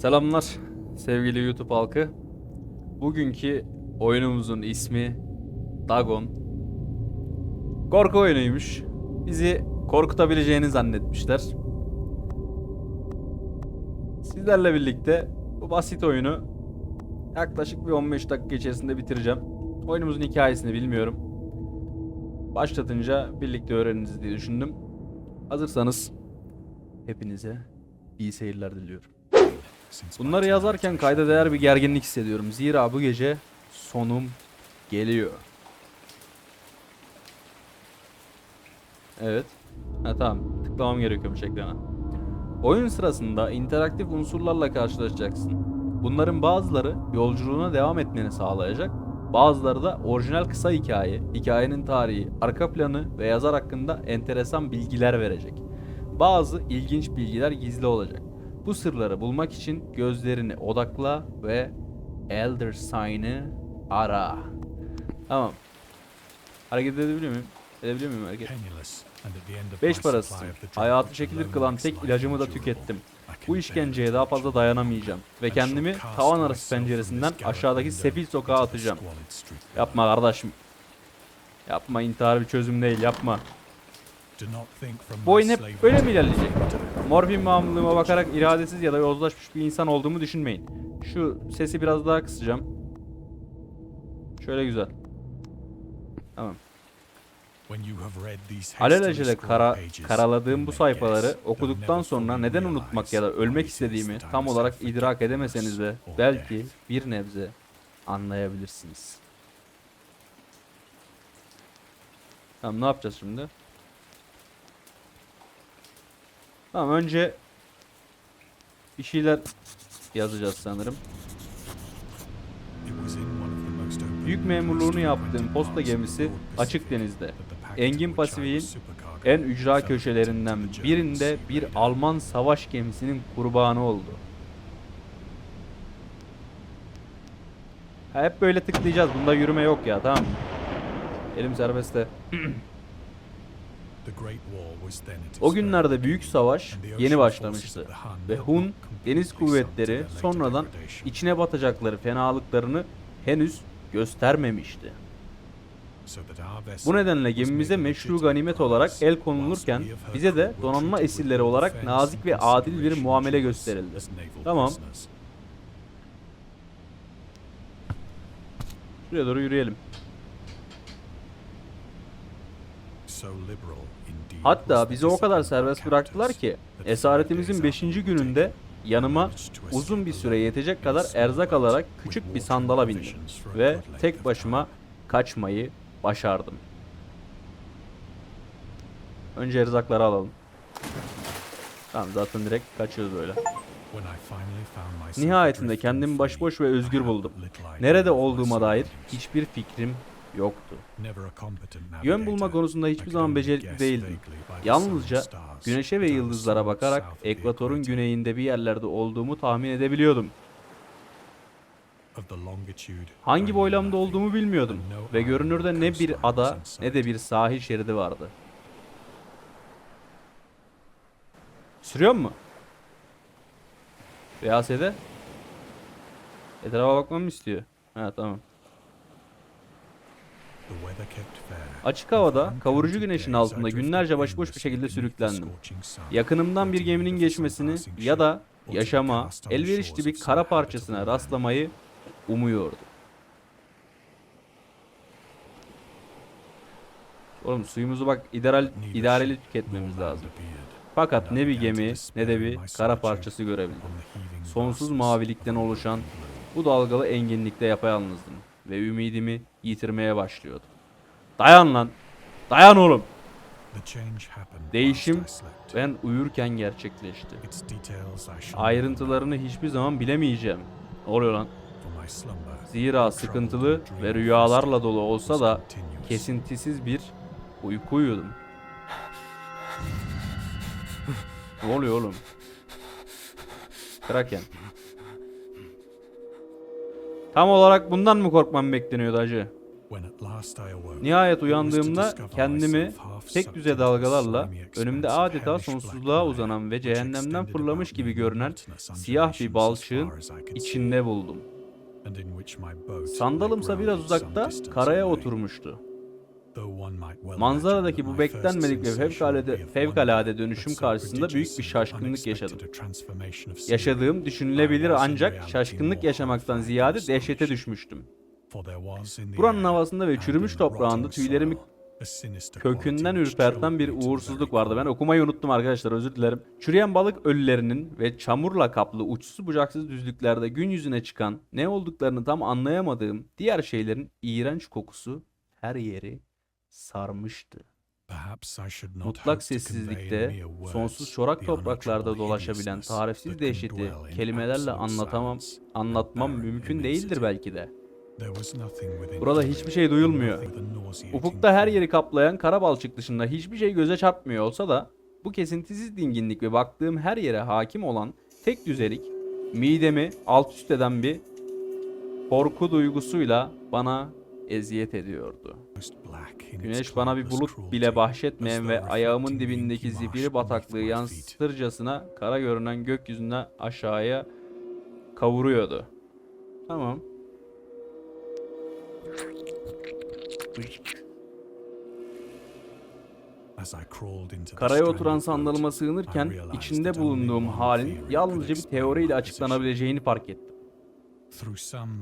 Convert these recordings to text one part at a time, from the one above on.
Selamlar sevgili YouTube halkı. Bugünkü oyunumuzun ismi Dagon. Korku oyunuymuş. Bizi korkutabileceğini zannetmişler. Sizlerle birlikte bu basit oyunu yaklaşık bir 15 dakika içerisinde bitireceğim. Oyunumuzun hikayesini bilmiyorum. Başlatınca birlikte öğreniriz diye düşündüm. Hazırsanız hepinize iyi seyirler diliyorum. Bunları yazarken kayda değer bir gerginlik hissediyorum. Zira bu gece sonum geliyor. Evet. Ha tamam. Tıklamam gerekiyormuş ekrana. Oyun sırasında interaktif unsurlarla karşılaşacaksın. Bunların bazıları yolculuğuna devam etmeni sağlayacak. Bazıları da orijinal kısa hikaye, hikayenin tarihi, arka planı ve yazar hakkında enteresan bilgiler verecek. Bazı ilginç bilgiler gizli olacak. Bu sırları bulmak için gözlerini odakla ve Elder Sign'ı ara. Tamam. Hareket edebiliyor muyum? Edebiliyor muyum hareket? Beş parası. Hayatı çekilir kılan tek ilacımı da tükettim. Bu işkenceye daha fazla dayanamayacağım. Ve kendimi tavan arası penceresinden aşağıdaki sefil sokağa atacağım. Yapma kardeşim. Yapma intihar bir çözüm değil yapma. Bu oyun hep böyle mi ilerleyecek? Morfin bağımlılığıma bakarak iradesiz ya da yozlaşmış bir insan olduğumu düşünmeyin. Şu sesi biraz daha kısacağım. Şöyle güzel. Tamam. Alelacele kara, karaladığım bu sayfaları okuduktan sonra neden unutmak ya da ölmek istediğimi tam olarak idrak edemeseniz de belki bir nebze anlayabilirsiniz. Tamam ne yapacağız şimdi? Tamam önce bir şeyler yazacağız sanırım. Yük memurluğunu yaptığım posta gemisi açık denizde. Engin Pasifik'in en ücra köşelerinden birinde bir Alman savaş gemisinin kurbanı oldu. Hep böyle tıklayacağız. Bunda yürüme yok ya tamam? Elim serbestte. O günlerde büyük savaş yeni başlamıştı ve Hun deniz kuvvetleri sonradan içine batacakları fenalıklarını henüz göstermemişti. Bu nedenle gemimize meşru ganimet olarak el konulurken bize de donanma esirleri olarak nazik ve adil bir muamele gösterildi. Tamam. Şuraya doğru yürüyelim. Hatta bizi o kadar serbest bıraktılar ki esaretimizin 5. gününde yanıma uzun bir süre yetecek kadar erzak alarak küçük bir sandala bindim ve tek başıma kaçmayı başardım. Önce erzakları alalım. Tamam zaten direkt kaçıyoruz böyle. Nihayetinde kendimi başboş ve özgür buldum. Nerede olduğuma dair hiçbir fikrim yoktu. Yön bulma konusunda hiçbir zaman becerikli değildim. Yalnızca güneşe ve yıldızlara bakarak ekvatorun güneyinde bir yerlerde olduğumu tahmin edebiliyordum. Hangi boylamda olduğumu bilmiyordum ve görünürde ne bir ada ne de bir sahil şeridi vardı. Sürüyor mu? VAS'de? Etrafa bakmamı istiyor. Ha tamam. Açık havada kavurucu güneşin altında günlerce başıboş bir şekilde sürüklendim. Yakınımdan bir geminin geçmesini ya da yaşama elverişli bir kara parçasına rastlamayı umuyordum. Oğlum suyumuzu bak idareli, idareli tüketmemiz lazım. Fakat ne bir gemi ne de bir kara parçası görebildim. Sonsuz mavilikten oluşan bu dalgalı enginlikte yapayalnızdım ve ümidimi yitirmeye başlıyordum. Dayan lan. Dayan oğlum. Değişim ben uyurken gerçekleşti. Ayrıntılarını hiçbir zaman bilemeyeceğim. Ne oluyor lan? Zira sıkıntılı ve rüyalarla dolu olsa da kesintisiz bir uyku uyudum. ne oluyor oğlum? Kraken. Tam olarak bundan mı korkmam bekleniyordu acı? Nihayet uyandığımda kendimi tek düze dalgalarla önümde adeta sonsuzluğa uzanan ve cehennemden fırlamış gibi görünen siyah bir balçığın içinde buldum. Sandalımsa biraz uzakta karaya oturmuştu. Manzaradaki bu beklenmedik ve fevkalade, fevkalade dönüşüm karşısında büyük bir şaşkınlık yaşadım. Yaşadığım düşünülebilir ancak şaşkınlık yaşamaktan ziyade dehşete düşmüştüm. Buranın havasında ve çürümüş toprağında tüylerimi kökünden ürperten bir uğursuzluk vardı. Ben okumayı unuttum arkadaşlar özür dilerim. Çürüyen balık ölülerinin ve çamurla kaplı uçsuz bucaksız düzlüklerde gün yüzüne çıkan ne olduklarını tam anlayamadığım diğer şeylerin iğrenç kokusu her yeri sarmıştı. Mutlak sessizlikte, sonsuz çorak topraklarda dolaşabilen tarifsiz dehşeti kelimelerle anlatamam, anlatmam mümkün değildir belki de. Burada hiçbir şey duyulmuyor. Ufukta her yeri kaplayan kara balçık dışında hiçbir şey göze çarpmıyor olsa da bu kesintisiz dinginlik ve baktığım her yere hakim olan tek düzelik midemi alt üst eden bir korku duygusuyla bana eziyet ediyordu. Güneş bana bir bulut bile bahşetmeyen ve ayağımın dibindeki zifiri bataklığı yansıtırcasına kara görünen gökyüzüne aşağıya kavuruyordu. Tamam. Karaya oturan sandalıma sığınırken içinde bulunduğum halin yalnızca bir teoriyle açıklanabileceğini fark ettim.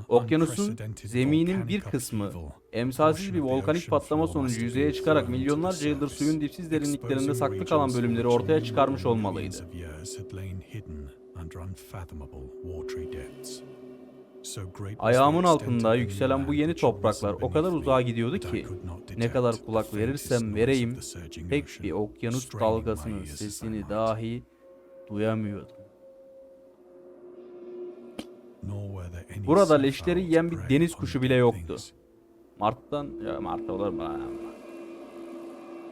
Okyanusun zeminin bir kısmı emsalsiz bir volkanik patlama sonucu yüzeye çıkarak milyonlarca yıldır suyun dipsiz derinliklerinde saklı kalan bölümleri ortaya çıkarmış olmalıydı. Ayağımın altında yükselen bu yeni topraklar o kadar uzağa gidiyordu ki ne kadar kulak verirsem vereyim pek bir okyanus dalgasının sesini dahi duyamıyordum. Burada leşleri yiyen bir deniz kuşu bile yoktu. Mart'tan ya Mart olur mu?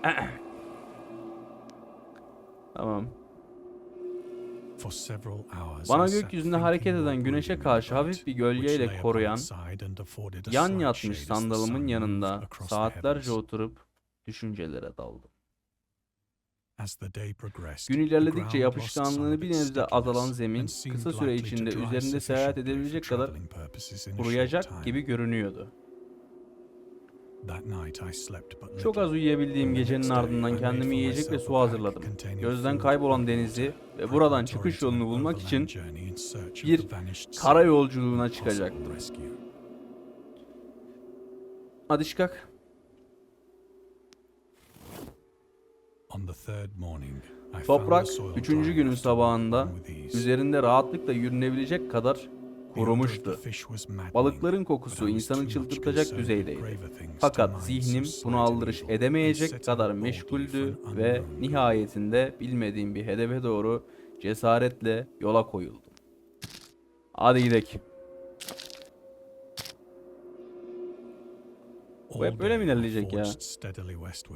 tamam. Bana gökyüzünde hareket eden güneşe karşı hafif bir gölgeyle koruyan, Yan yatmış sandalımın yanında saatlerce oturup düşüncelere daldım. Gün ilerledikçe yapışkanlığını bir nebze azalan zemin kısa süre içinde üzerinde seyahat edebilecek kadar kuruyacak gibi görünüyordu. Çok az uyuyabildiğim gecenin ardından kendimi yiyecek ve su hazırladım. Gözden kaybolan denizi ve buradan çıkış yolunu bulmak için bir kara yolculuğuna çıkacaktım. Hadi çıkak. Toprak üçüncü günün sabahında üzerinde rahatlıkla yürünebilecek kadar kurumuştu. Balıkların kokusu insanı çıldırtacak düzeydeydi. Fakat zihnim bunu aldırış edemeyecek kadar meşguldü ve nihayetinde bilmediğim bir hedefe doğru cesaretle yola koyuldum. Hadi gidelim. Bu hep böyle mi ilerleyecek ya?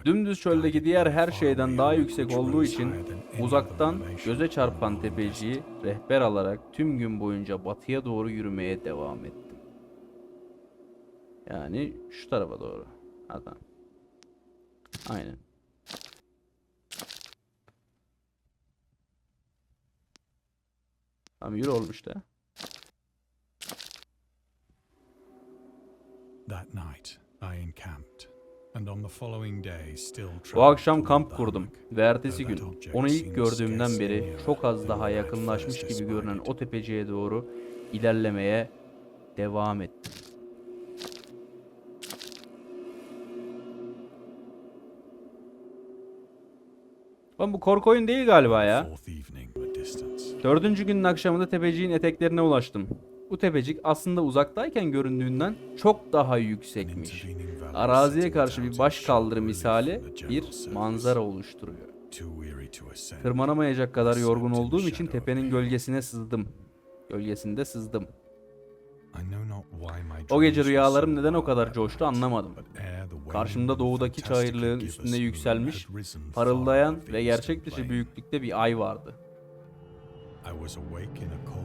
Dümdüz çöldeki diğer her şeyden daha yüksek olduğu için uzaktan göze çarpan tepeciyi rehber alarak tüm gün boyunca batıya doğru yürümeye devam ettim. Yani şu tarafa doğru. Tamam. Aynen. Tamam yürü oğlum işte. Bu akşam kamp kurdum ve ertesi gün onu ilk gördüğümden beri çok az daha yakınlaşmış gibi görünen o tepeciye doğru ilerlemeye devam ettim. Lan bu korku oyun değil galiba ya. Dördüncü günün akşamında tepeciğin eteklerine ulaştım. Bu tepecik aslında uzaktayken göründüğünden çok daha yüksekmiş. Araziye karşı bir baş kaldırı misali bir manzara oluşturuyor. Tırmanamayacak kadar yorgun olduğum için tepenin gölgesine sızdım. Gölgesinde sızdım. O gece rüyalarım neden o kadar coştu anlamadım. Karşımda doğudaki çayırlığın üstünde yükselmiş, parıldayan ve gerçek dışı büyüklükte bir ay vardı.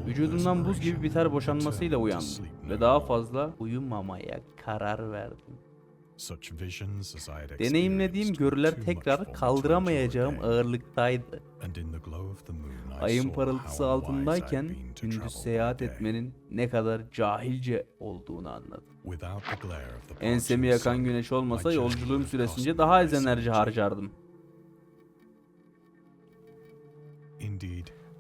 Vücudumdan buz gibi bir ter boşanmasıyla uyandım ve daha fazla uyumamaya karar verdim. Deneyimlediğim görüler tekrar kaldıramayacağım ağırlıktaydı. Ayın parıltısı altındayken gündüz seyahat etmenin ne kadar cahilce olduğunu anladım. Ensemi yakan güneş olmasa yolculuğum süresince daha az enerji harcardım.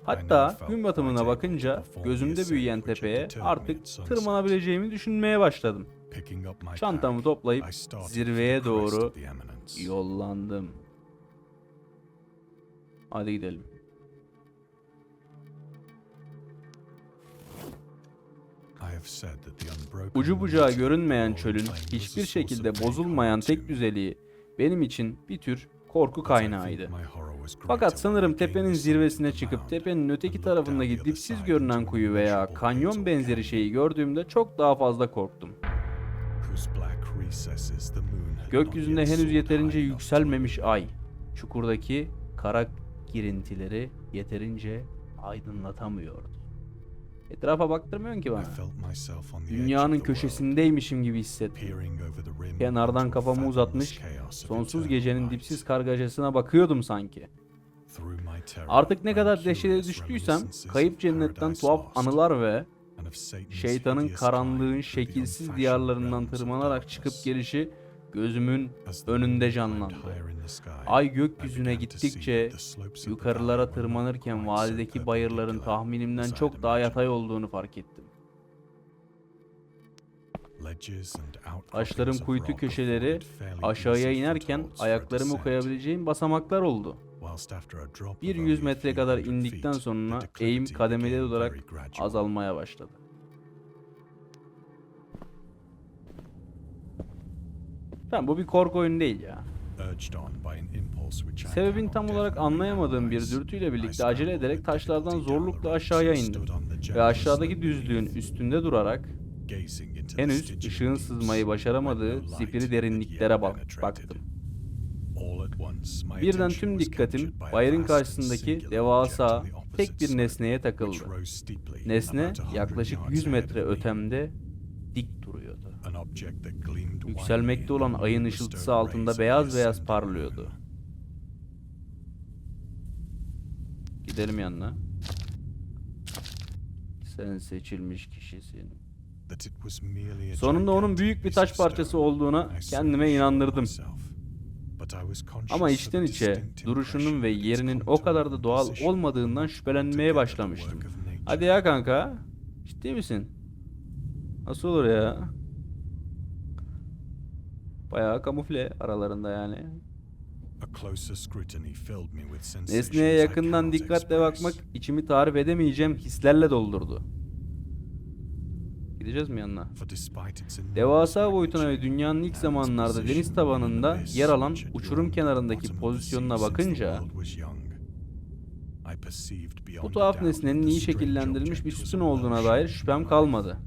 Hatta gün batımına bakınca gözümde büyüyen tepeye artık tırmanabileceğimi düşünmeye başladım. Çantamı toplayıp zirveye doğru yollandım. Hadi gidelim. Ucu bucağı görünmeyen çölün hiçbir şekilde bozulmayan tek düzeliği benim için bir tür korku kaynağıydı. Fakat sanırım tepenin zirvesine çıkıp tepenin öteki tarafındaki dipsiz görünen kuyu veya kanyon benzeri şeyi gördüğümde çok daha fazla korktum. Gökyüzünde henüz yeterince yükselmemiş ay, çukurdaki kara girintileri yeterince aydınlatamıyordu. Etrafa baktırmıyorsun ki bana. Dünyanın köşesindeymişim gibi hissettim. Kenardan kafamı uzatmış, sonsuz gecenin dipsiz kargaşasına bakıyordum sanki. Artık ne kadar dehşete düştüysem, kayıp cennetten tuhaf anılar ve şeytanın karanlığın şekilsiz diyarlarından tırmanarak çıkıp gelişi gözümün önünde canlandı. Ay gökyüzüne gittikçe yukarılara tırmanırken vadideki bayırların tahminimden çok daha yatay olduğunu fark ettim. Taşların kuytu köşeleri aşağıya inerken ayaklarımı koyabileceğim basamaklar oldu. Bir yüz metre kadar indikten sonra eğim kademeli olarak azalmaya başladı. Tamam bu bir korku oyunu değil ya. Sebebini tam olarak anlayamadığım bir dürtüyle birlikte acele ederek taşlardan zorlukla aşağıya indim. Ve aşağıdaki düzlüğün üstünde durarak henüz ışığın sızmayı başaramadığı zifiri derinliklere bak baktım. Birden tüm dikkatim bayırın karşısındaki devasa tek bir nesneye takıldı. Nesne yaklaşık 100 metre ötemde dik duruyordu. Yükselmekte olan ayın ışıltısı altında beyaz beyaz parlıyordu. Gidelim yanına. Sen seçilmiş kişisin. Sonunda onun büyük bir taş parçası olduğuna kendime inandırdım. Ama içten içe duruşunun ve yerinin o kadar da doğal olmadığından şüphelenmeye başlamıştım. Hadi ya kanka. Ciddi misin? Nasıl olur ya? Bayağı kamufle aralarında yani. Nesneye yakından dikkatle bakmak içimi tarif edemeyeceğim hislerle doldurdu. Gideceğiz mi yanına? Devasa boyutuna ve dünyanın ilk zamanlarda deniz tabanında yer alan uçurum kenarındaki pozisyonuna bakınca bu tuhaf nesnenin iyi şekillendirilmiş bir sütun olduğuna dair şüphem kalmadı.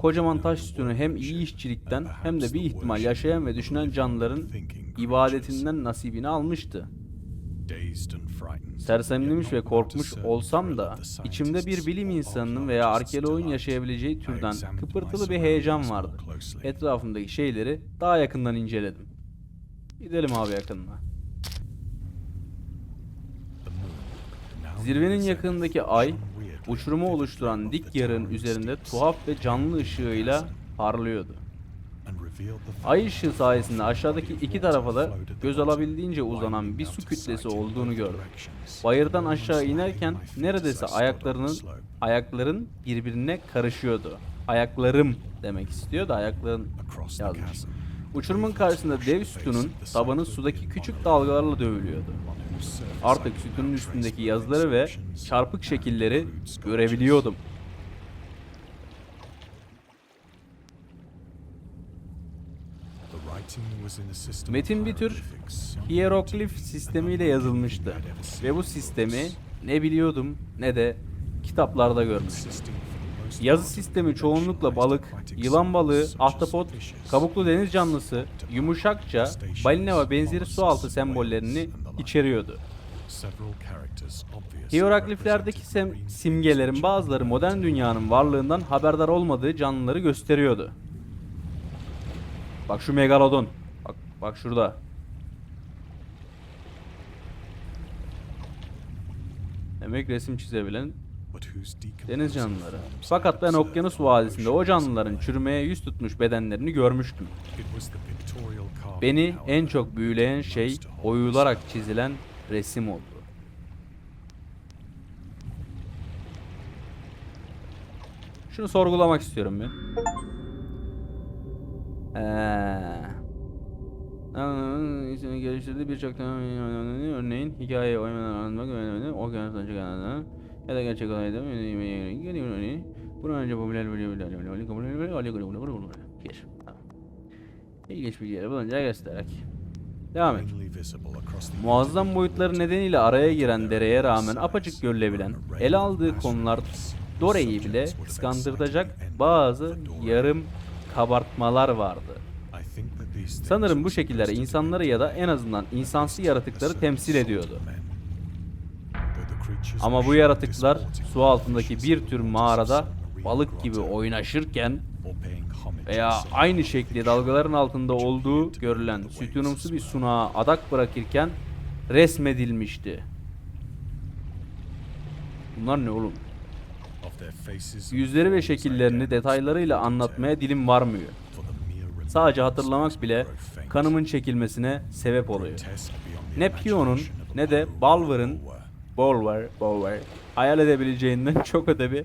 Kocaman taş sütunu hem iyi işçilikten hem de bir ihtimal yaşayan ve düşünen canlıların ibadetinden nasibini almıştı. Sersemlemiş ve korkmuş olsam da içimde bir bilim insanının veya arkeoloğun yaşayabileceği türden kıpırtılı bir heyecan vardı. Etrafımdaki şeyleri daha yakından inceledim. Gidelim abi yakınına. Zirvenin yakınındaki ay, uçurumu oluşturan dik yarığın üzerinde tuhaf ve canlı ışığıyla parlıyordu. Ay ışığı sayesinde aşağıdaki iki tarafa da göz alabildiğince uzanan bir su kütlesi olduğunu gördüm. Bayırdan aşağı inerken neredeyse ayaklarının ayakların birbirine karışıyordu. Ayaklarım demek istiyor da ayakların yazmış. Uçurumun karşısında dev sütunun tabanı sudaki küçük dalgalarla dövülüyordu. Artık sütunun üstündeki yazıları ve çarpık şekilleri görebiliyordum. Metin bir tür hieroglif sistemiyle yazılmıştı ve bu sistemi ne biliyordum ne de kitaplarda görmüştüm. Yazı sistemi çoğunlukla balık, yılan balığı, ahtapot, kabuklu deniz canlısı, yumuşakça balina ve benzeri su altı sembollerini içeriyordu. Hierogliflerdeki simgelerin bazıları modern dünyanın varlığından haberdar olmadığı canlıları gösteriyordu. Bak şu megalodon. Bak bak şurada. Demek resim çizebilen deniz canlıları. Fakat ben okyanus vadisinde o canlıların çürümeye yüz tutmuş bedenlerini görmüştüm. Beni en çok büyüleyen şey oyularak çizilen resim oldu. Şunu sorgulamak istiyorum ben. Eee. Geliştirdiği birçok örneğin hikaye oynanan anlatmak okyanustan çıkan ya da gerçek olayda Bunu önce popüler bir Tamam. İlginç bilgileri bulunca göstererek. Devam et. Muazzam boyutları nedeniyle araya giren dereye rağmen apaçık görülebilen, ele aldığı konular Dore'yi bile kıskandırtacak bazı yarım kabartmalar vardı. Sanırım bu şekiller insanları ya da en azından insansı yaratıkları temsil ediyordu. Ama bu yaratıklar su altındaki bir tür mağarada balık gibi oynaşırken veya aynı şekli dalgaların altında olduğu görülen sütunumsu bir sunağa adak bırakırken resmedilmişti. Bunlar ne oğlum? Yüzleri ve şekillerini detaylarıyla anlatmaya dilim varmıyor. Sadece hatırlamak bile kanımın çekilmesine sebep oluyor. Ne Pion'un ne de Balver'ın Bolver, Bolver hayal edebileceğinden çok öte bir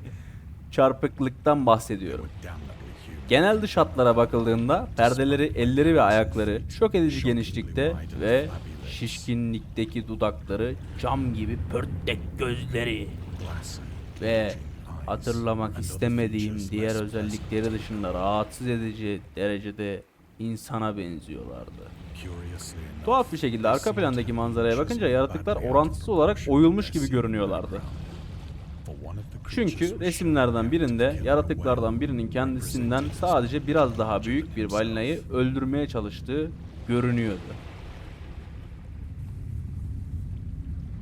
çarpıklıktan bahsediyorum. Genel dış hatlara bakıldığında perdeleri, elleri ve ayakları şok edici genişlikte ve şişkinlikteki dudakları cam gibi pörtlek gözleri ve hatırlamak istemediğim diğer özellikleri dışında rahatsız edici derecede insana benziyorlardı. Tuhaf bir şekilde arka plandaki manzaraya bakınca yaratıklar orantısız olarak oyulmuş gibi görünüyorlardı. Çünkü resimlerden birinde yaratıklardan birinin kendisinden sadece biraz daha büyük bir balinayı öldürmeye çalıştığı görünüyordu.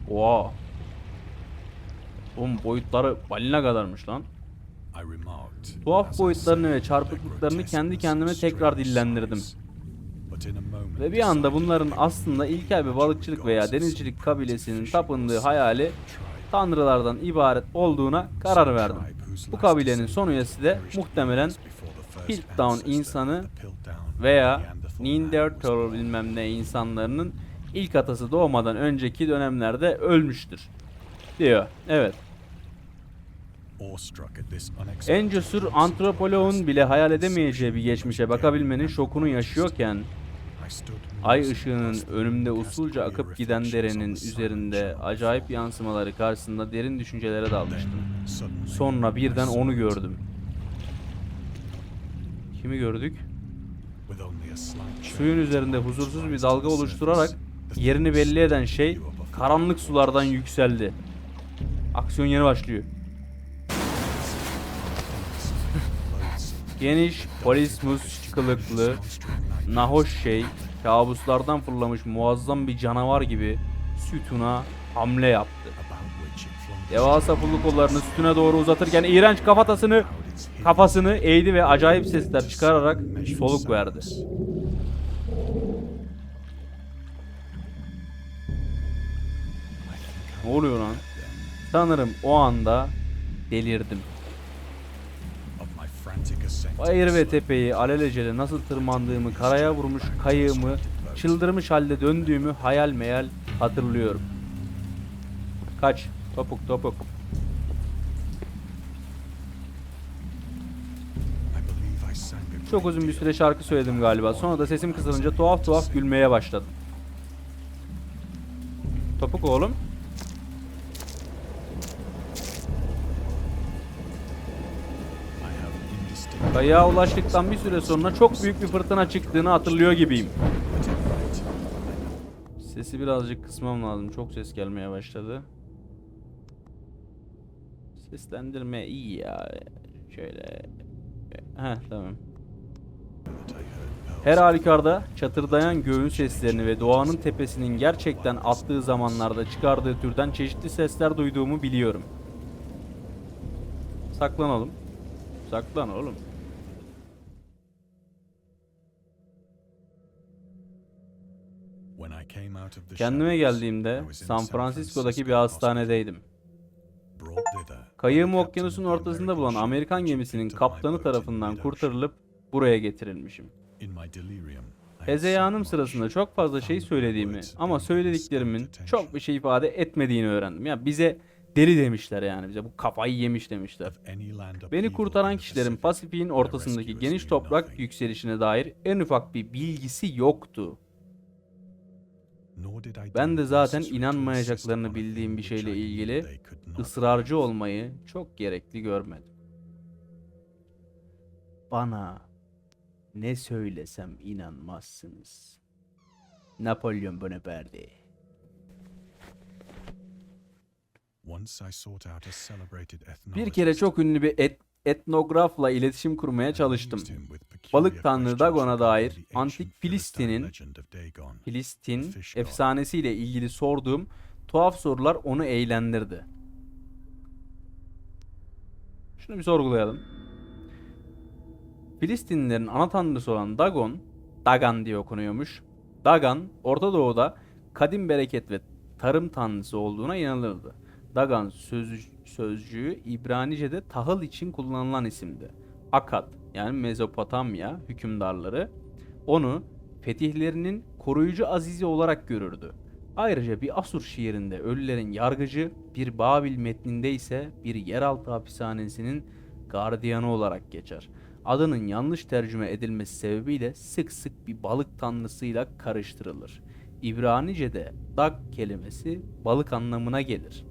Oha. Oğlum boyutları balina kadarmış lan. Tuhaf boyutlarını ve çarpıklıklarını kendi kendime tekrar dillendirdim. Ve bir anda bunların aslında ilkel bir balıkçılık veya denizcilik kabilesinin tapındığı hayali tanrılardan ibaret olduğuna karar verdim. Bu kabilenin son üyesi de muhtemelen Piltdown insanı veya Neanderthal bilmem ne insanlarının ilk atası doğmadan önceki dönemlerde ölmüştür. Diyor. Evet. En cesur antropoloğun bile hayal edemeyeceği bir geçmişe bakabilmenin şokunu yaşıyorken Ay ışığının önümde usulca akıp giden derenin üzerinde acayip yansımaları karşısında derin düşüncelere dalmıştım. Sonra birden onu gördüm. Kimi gördük? Suyun üzerinde huzursuz bir dalga oluşturarak yerini belli eden şey karanlık sulardan yükseldi. Aksiyon yeni başlıyor. Geniş, polismus kılıklı, nahoş şey, kabuslardan fırlamış muazzam bir canavar gibi sütuna hamle yaptı. Devasa pullu kollarını sütuna doğru uzatırken iğrenç kafatasını kafasını eğdi ve acayip sesler çıkararak soluk verdi. Ne oluyor lan? Sanırım o anda delirdim. Bayır ve tepeyi alelacele nasıl tırmandığımı, karaya vurmuş kayığımı, çıldırmış halde döndüğümü hayal meyal hatırlıyorum. Kaç. Topuk topuk. Çok uzun bir süre şarkı söyledim galiba. Sonra da sesim kısılınca tuhaf tuhaf gülmeye başladım. Topuk oğlum. Kayağa ulaştıktan bir süre sonra çok büyük bir fırtına çıktığını hatırlıyor gibiyim. Sesi birazcık kısmam lazım. Çok ses gelmeye başladı. Seslendirme iyi ya. Şöyle. Heh tamam. Her halükarda çatırdayan göğün seslerini ve doğanın tepesinin gerçekten attığı zamanlarda çıkardığı türden çeşitli sesler duyduğumu biliyorum. Saklanalım. Saklan oğlum. Kendime geldiğimde San Francisco'daki bir hastanedeydim. Kayığımı okyanusun ortasında bulan Amerikan gemisinin kaptanı tarafından kurtarılıp buraya getirilmişim. Hezeyanım sırasında çok fazla şey söylediğimi ama söylediklerimin çok bir şey ifade etmediğini öğrendim. Ya bize deli demişler yani bize bu kafayı yemiş demişler. Beni kurtaran kişilerin Pasifik'in ortasındaki geniş toprak yükselişine dair en ufak bir bilgisi yoktu. Ben de zaten inanmayacaklarını bildiğim bir şeyle ilgili ısrarcı olmayı çok gerekli görmedim. Bana ne söylesem inanmazsınız. Napolyon Bonaparte. Bir kere çok ünlü bir et, etnografla iletişim kurmaya çalıştım. Balık tanrı Dagon'a dair antik Filistin'in Filistin efsanesiyle ilgili sorduğum tuhaf sorular onu eğlendirdi. Şunu bir sorgulayalım. Filistinlilerin ana tanrısı olan Dagon, Dagan diye okunuyormuş. Dagan, Orta Doğu'da kadim bereket ve tarım tanrısı olduğuna inanılırdı. Dagan söz, sözcüğü İbranice'de tahıl için kullanılan isimdi. Akkad yani Mezopotamya hükümdarları onu fetihlerinin koruyucu azizi olarak görürdü. Ayrıca bir Asur şiirinde ölülerin yargıcı, bir Babil metninde ise bir yeraltı hapishanesinin gardiyanı olarak geçer. Adının yanlış tercüme edilmesi sebebiyle sık sık bir balık tanrısıyla karıştırılır. İbranice'de dag kelimesi balık anlamına gelir.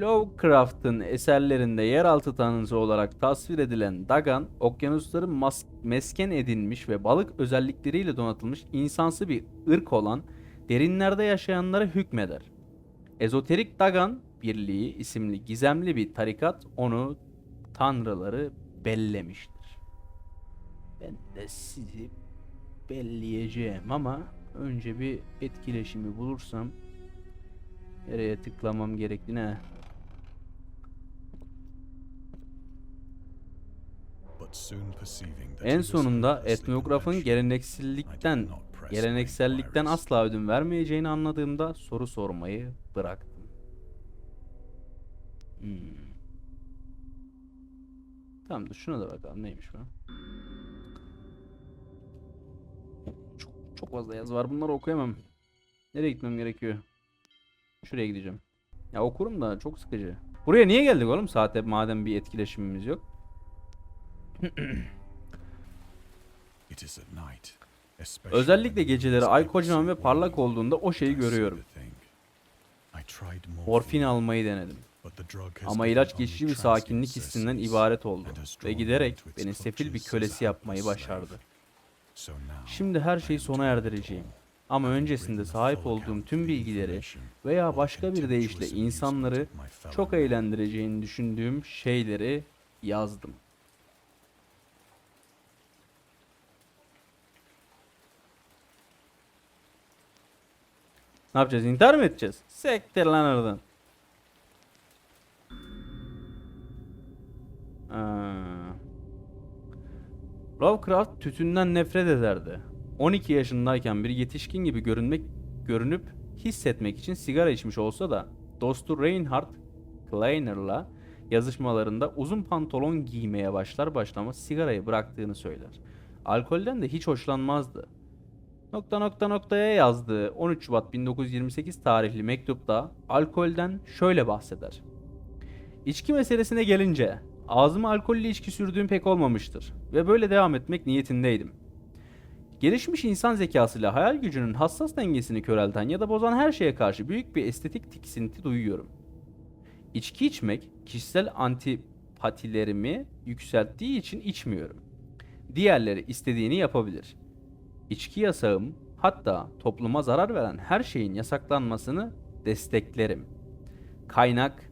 Lovecraft'ın eserlerinde yeraltı tanrısı olarak tasvir edilen Dagan, okyanusların mas- mesken edilmiş ve balık özellikleriyle donatılmış insansı bir ırk olan derinlerde yaşayanlara hükmeder. Ezoterik Dagan Birliği isimli gizemli bir tarikat onu tanrıları bellemiştir. Ben de sizi belleyeceğim ama önce bir etkileşimi bulursam nereye tıklamam gerektiğine En sonunda etnografın geleneksellikten geleneksellikten asla ödün vermeyeceğini anladığımda soru sormayı bıraktım. Hmm. Tamam da şuna da bakalım neymiş bu? Çok, çok fazla yazı var bunları okuyamam. Nereye gitmem gerekiyor? Şuraya gideceğim. Ya okurum da çok sıkıcı. Buraya niye geldik oğlum saate madem bir etkileşimimiz yok? Özellikle geceleri ay kocaman ve parlak olduğunda o şeyi görüyorum. Morfin almayı denedim. Ama ilaç geçici bir sakinlik hissinden ibaret oldu ve giderek beni sefil bir kölesi yapmayı başardı. Şimdi her şeyi sona erdireceğim. Ama öncesinde sahip olduğum tüm bilgileri veya başka bir deyişle insanları çok eğlendireceğini düşündüğüm şeyleri yazdım. Ne yapacağız? İntihar mı edeceğiz? Sektir lan oradan. Ha. Lovecraft tütünden nefret ederdi. 12 yaşındayken bir yetişkin gibi görünmek görünüp hissetmek için sigara içmiş olsa da dostu Reinhard Kleiner'la yazışmalarında uzun pantolon giymeye başlar başlamaz sigarayı bıraktığını söyler. Alkolden de hiç hoşlanmazdı. Nokta nokta noktaya yazdığı 13 Şubat 1928 tarihli mektupta alkolden şöyle bahseder. İçki meselesine gelince ağzıma alkollü içki sürdüğüm pek olmamıştır ve böyle devam etmek niyetindeydim. Gelişmiş insan zekasıyla hayal gücünün hassas dengesini körelten ya da bozan her şeye karşı büyük bir estetik tiksinti duyuyorum. İçki içmek kişisel antipatilerimi yükselttiği için içmiyorum. Diğerleri istediğini yapabilir. İçki yasağım hatta topluma zarar veren her şeyin yasaklanmasını desteklerim. Kaynak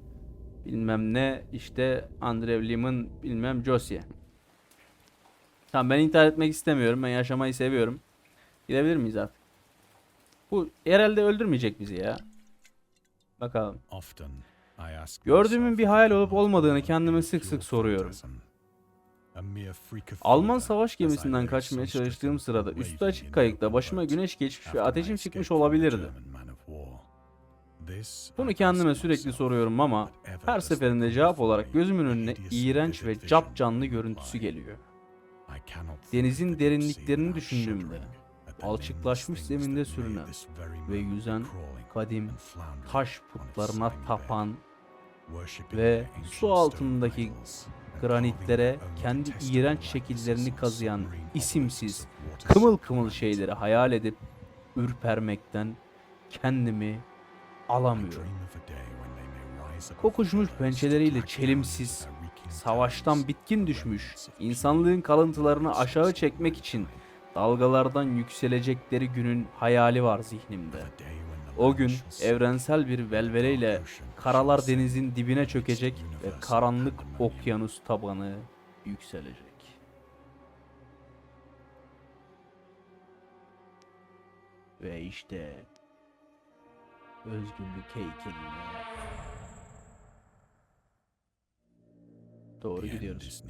bilmem ne işte Andrew Lim'in bilmem Josie. Tamam ben intihar etmek istemiyorum. Ben yaşamayı seviyorum. Gidebilir miyiz artık? Bu herhalde öldürmeyecek bizi ya. Bakalım. Gördüğümün bir hayal olup olmadığını kendime sık sık soruyorum. Alman savaş gemisinden kaçmaya çalıştığım sırada üstü açık kayıkta başıma güneş geçmiş ve ateşim çıkmış olabilirdi. Bunu kendime sürekli soruyorum ama her seferinde cevap olarak gözümün önüne iğrenç ve cap canlı görüntüsü geliyor. Denizin derinliklerini düşündüğümde alçıklaşmış zeminde sürünen ve yüzen kadim taş putlarına tapan ve su altındaki granitlere kendi iğrenç şekillerini kazıyan isimsiz kımıl kımıl şeyleri hayal edip ürpermekten kendimi alamıyorum. Kokuşmuş pençeleriyle çelimsiz, savaştan bitkin düşmüş, insanlığın kalıntılarını aşağı çekmek için dalgalardan yükselecekleri günün hayali var zihnimde. O gün evrensel bir velveleyle karalar denizin dibine çökecek ve karanlık okyanus tabanı yükselecek. Ve işte özgürlük heykeline doğru gidiyoruz.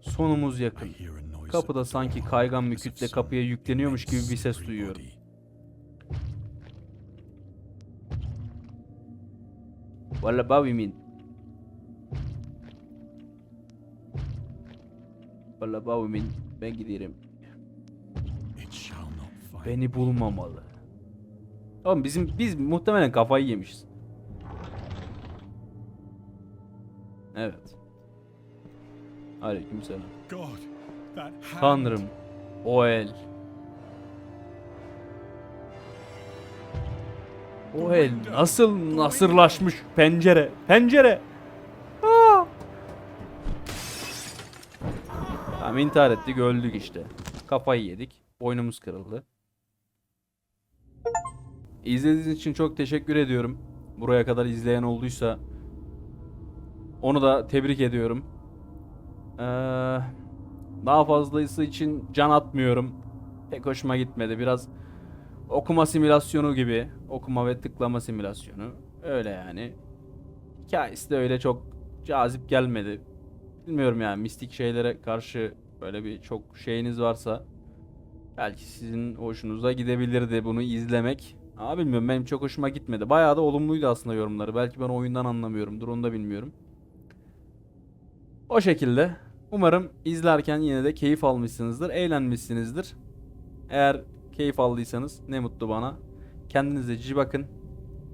Sonumuz yakın. Kapıda sanki kaygan bir kütle kapıya yükleniyormuş gibi bir ses duyuyorum. Valla bavimin. Valla bavimin. Ben giderim. Beni bulmamalı. Oğlum bizim biz muhtemelen kafayı yemişiz. Evet. Aleykümselam. Tanrım. O el. O el nasıl nasırlaşmış pencere. Pencere. Aa! Tamam intihar ettik öldük işte. Kafayı yedik. Boynumuz kırıldı. İzlediğiniz için çok teşekkür ediyorum. Buraya kadar izleyen olduysa onu da tebrik ediyorum. Ee, daha fazlası için can atmıyorum. Pek hoşuma gitmedi. Biraz okuma simülasyonu gibi. Okuma ve tıklama simülasyonu. Öyle yani. Hikayesi de öyle çok cazip gelmedi. Bilmiyorum yani mistik şeylere karşı böyle bir çok şeyiniz varsa belki sizin hoşunuza gidebilirdi bunu izlemek. Ama bilmiyorum benim çok hoşuma gitmedi. Bayağı da olumluydu aslında yorumları. Belki ben oyundan anlamıyorumdur onu da bilmiyorum. O şekilde. Umarım izlerken yine de keyif almışsınızdır, eğlenmişsinizdir. Eğer keyif aldıysanız ne mutlu bana. Kendinize cici bakın.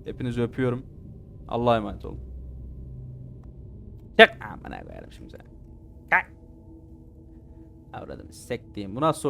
Hepinizi öpüyorum. Allah'a emanet olun. Çek. Aman koyarım şimdi. Kalk. Avradımı sektiğim. Bu nasıl